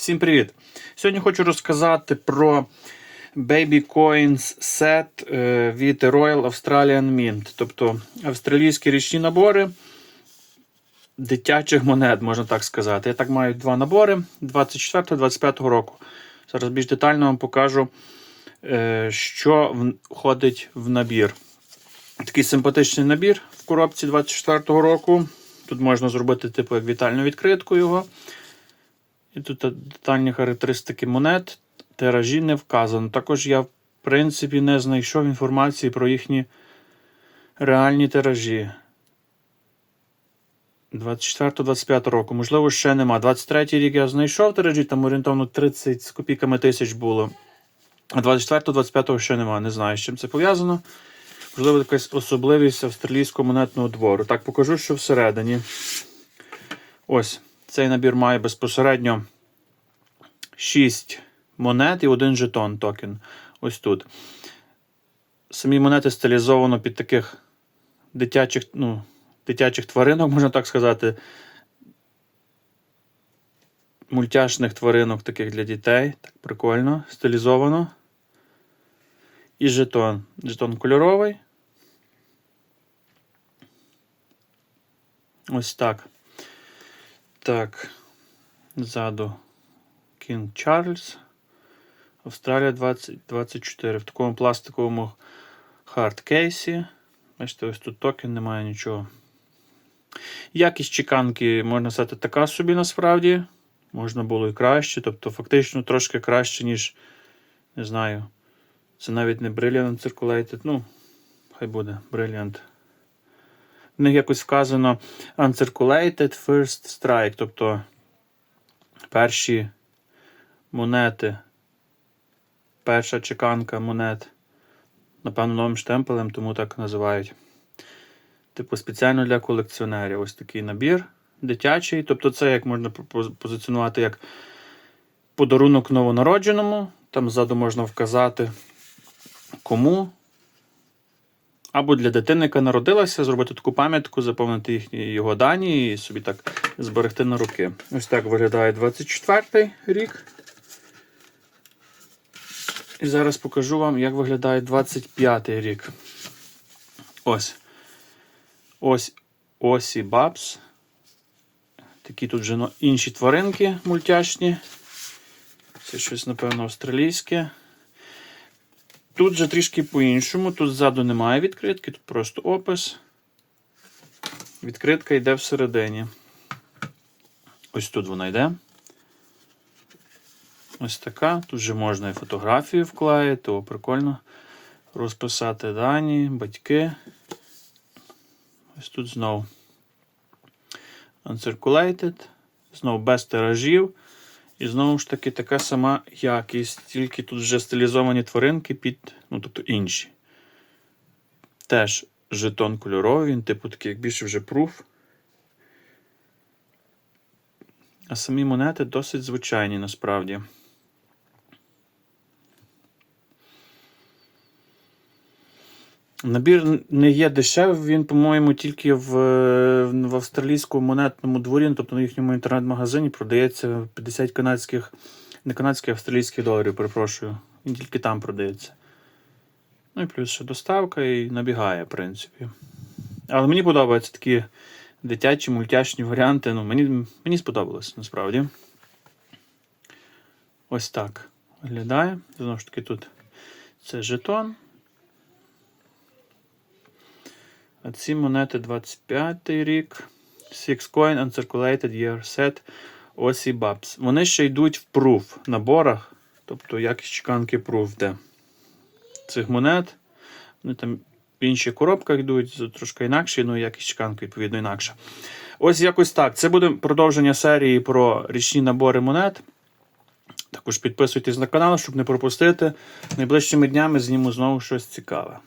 Всім привіт! Сьогодні хочу розказати про Baby Coins Set е, від Royal Australian Mint, тобто австралійські річні набори дитячих монет, можна так сказати. Я так маю два набори 24-25 року. Зараз більш детально вам покажу, е, що входить в набір. Такий симпатичний набір в коробці 24-го року. Тут можна зробити типу як вітальну відкритку його. І тут детальні характеристики монет, тиражі не вказано. Також я, в принципі, не знайшов інформації про їхні реальні тиражі. 24-25 року. Можливо, ще нема. 23 рік я знайшов тиражі, там орієнтовно 30 з копійками тисяч було. А 24-25 ще нема. Не знаю, з чим це пов'язано. Можливо, якась особливість австралійського монетного двору. Так, покажу, що всередині. Ось. Цей набір має безпосередньо 6 монет і один жетон токен. Ось тут. Самі монети стилізовано під таких дитячих ну, дитячих тваринок, можна так сказати. Мультяшних тваринок таких для дітей. Так прикольно, стилізовано. І жетон. Жетон кольоровий. Ось так. Так, ззаду King Charles. Австралія 2024. В такому пластиковому хардкейсі. Бачите, ось тут токен, немає нічого. Якість чеканки, можна сказати, така собі насправді. Можна було і краще. Тобто, фактично трошки краще, ніж, не знаю. Це навіть не Brilliant Circulated. Ну, хай буде Brilliant в них якось вказано Uncirculated First Strike, тобто перші монети, перша чеканка монет, напевно, новим штемпелем, тому так називають. Типу, спеціально для колекціонерів. Ось такий набір дитячий. Тобто, це як можна позиціонувати як подарунок новонародженому. Там ззаду можна вказати, кому. Або для дитини, яка народилася, зробити таку пам'ятку, заповнити їхні його дані і собі так зберегти на руки. Ось так виглядає 24 рік. І зараз покажу вам, як виглядає 25 рік. Ось. Ось осі Бабс. Такі тут вже інші тваринки мультяшні. Це щось, напевно, австралійське. Тут же трішки по-іншому. Тут ззаду немає відкритки, тут просто опис. Відкритка йде всередині. Ось тут вона йде. Ось така. Тут же можна і фотографію вклеїти, о, прикольно. Розписати дані, батьки. Ось тут знову Uncirculated. Знову без тиражів. І знову ж таки така сама якість, тільки тут вже стилізовані тваринки під, ну, тобто інші. Теж жетон кольоровий, він, типу, такий, як більше вже пруф. А самі монети досить звичайні насправді. Набір не є дешевий, він, по-моєму, тільки в в австралійському монетному дворі, ну, тобто на їхньому інтернет-магазині продається 50 канадських, не канадських, а австралійських доларів, перепрошую. Він тільки там продається. Ну і плюс ще доставка і набігає, в принципі. Але мені подобаються такі дитячі мультяшні варіанти. Ну, Мені мені сподобалось насправді. Ось так виглядає. Знову ж таки, тут це жетон. А ці монети 25 й рік. Six Coin Uncirculated Year Set Осі Babs. Вони ще йдуть в пруф наборах. Тобто якість чеканки пруф де цих монет. Вони там в інших коробках йдуть, трошки інакші, ну якість чеканки, відповідно, інакша. Ось якось так. Це буде продовження серії про річні набори монет. Також підписуйтесь на канал, щоб не пропустити. Найближчими днями зніму знову щось цікаве.